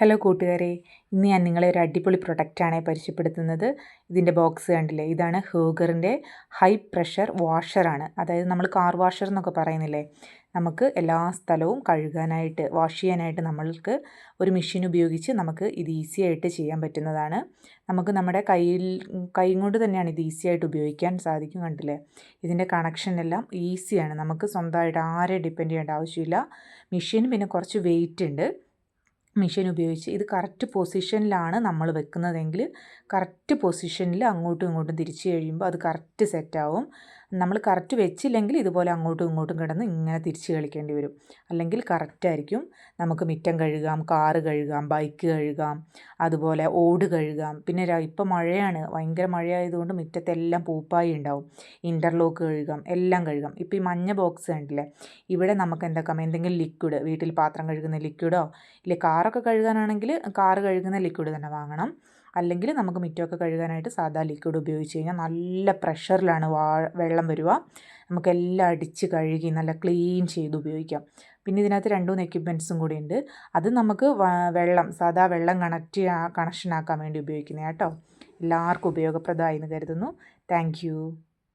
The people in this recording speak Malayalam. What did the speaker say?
ഹലോ കൂട്ടുകാരെ. ഇന്ന് ഞാൻ നിങ്ങളെ ഒരു അടിപൊളി പ്രൊഡക്റ്റാണ് പരിചയപ്പെടുത്തുന്നത്. ഇതിന്റെ ബോക്സ് കണ്ടില്ലേ? ഇതാണ് ഹേഗറിന്റെ ഹൈ പ്രഷർ വാഷറാണ് അതായത് നമ്മൾ കാർ വാഷർ എന്നൊക്കെ പറയുന്നില്ലേ? നമുക്ക് എല്ലാ സ്ഥലവും കഴുകാനായിട്ട് വാഷ് ചെയ്യാനായിട്ട് നമ്മൾക്ക് ഒരു മെഷീൻ ഉപയോഗിച്ച് നമുക്ക് ഇത് ഈസി ആയിട്ട് ചെയ്യാൻ പറ്റുന്നതാണ്. നമുക്ക് നമ്മുടെ കയ്യിൽ കൈ കൊണ്ട് തന്നെയാണ് ഇത് ഈസി ആയിട്ട് ഉപയോഗിക്കാൻ സാധിക്കും കണ്ടില്ലേ? ഇതിന്റെ കണക്ഷൻ എല്ലാം ഈസിയാണ് നമുക്ക് സ്വന്തമായിട്ട് ആരെ ഡിപ്പെൻഡ് ചെയ്യേണ്ട ആവശ്യമില്ല. മെഷീൻ പിന്നെ കുറച്ച് വെയിറ്റ് ഉണ്ട്. മെഷീൻ ഉപയോഗിച്ച് ഇത് കറക്റ്റ് പൊസിഷനിലാണ് നമ്മൾ വെക്കുന്നതെങ്കിൽ കറക്റ്റ് പൊസിഷനിൽ അങ്ങോട്ടും ഇങ്ങോട്ടും തിരിച്ച് കഴിയുമ്പോൾ അത് കറക്റ്റ് സെറ്റാവും നമ്മൾ കറക്റ്റ് വെച്ചില്ലെങ്കിൽ ഇതുപോലെ അങ്ങോട്ടും ഇങ്ങോട്ടും കിടന്ന് ഇങ്ങനെ തിരിച്ച് കളിക്കേണ്ടി വരും. അല്ലെങ്കിൽ കറക്റ്റായിരിക്കും നമുക്ക് മിറ്റം കഴുകാം കാറ് കഴുകാം ബൈക്ക് കഴുകാം അതുപോലെ ഓട് കഴുകാം. പിന്നെ ഇപ്പം മഴയാണ്. ഭയങ്കര മഴയായതുകൊണ്ട് മുറ്റത്തെല്ലാം പൂപ്പായി ഉണ്ടാവും. ഇന്റർലോക്ക് കഴുകാം എല്ലാം കഴുകാം. ഇപ്പം ഈ മഞ്ഞ ബോക്സ് കണ്ടില്ലേ? ഇവിടെ നമുക്ക് എന്താക്കാം എന്തെങ്കിലും ലിക്വിഡ് വീട്ടിൽ പാത്രം കഴുകുന്ന ലിക്വിഡോ ഇല്ലെങ്കിൽ കാറൊക്കെ കഴുകാനാണെങ്കിൽ കാറ് കഴുകുന്ന ലിക്വിഡ് തന്നെ വാങ്ങണം. അല്ലെങ്കിൽ നമുക്ക് മുറ്റമൊക്കെ കഴുകാനായിട്ട് സാധാ ലിക്വിഡ് ഉപയോഗിച്ച് കഴിഞ്ഞാൽ നല്ല പ്രഷറിലാണ് വാ വെള്ളം വരിക. നമുക്കെല്ലാം അടിച്ച് കഴുകി നല്ല ക്ലീൻ ചെയ്ത് ഉപയോഗിക്കാം. പിന്നെ ഇതിനകത്ത് രണ്ട് മൂന്ന് എക്യുപ്മെന്റ്സും കൂടി ഉണ്ട്. അത് നമുക്ക് വെള്ളം സാധാ വെള്ളം കണക്റ്റ് കണക്ഷൻ ആക്കാൻ വേണ്ടി ഉപയോഗിക്കുന്നത് കേട്ടോ. എല്ലാവർക്കും ഉപയോഗപ്രദമായി എന്ന് കരുതുന്നു. താങ്ക്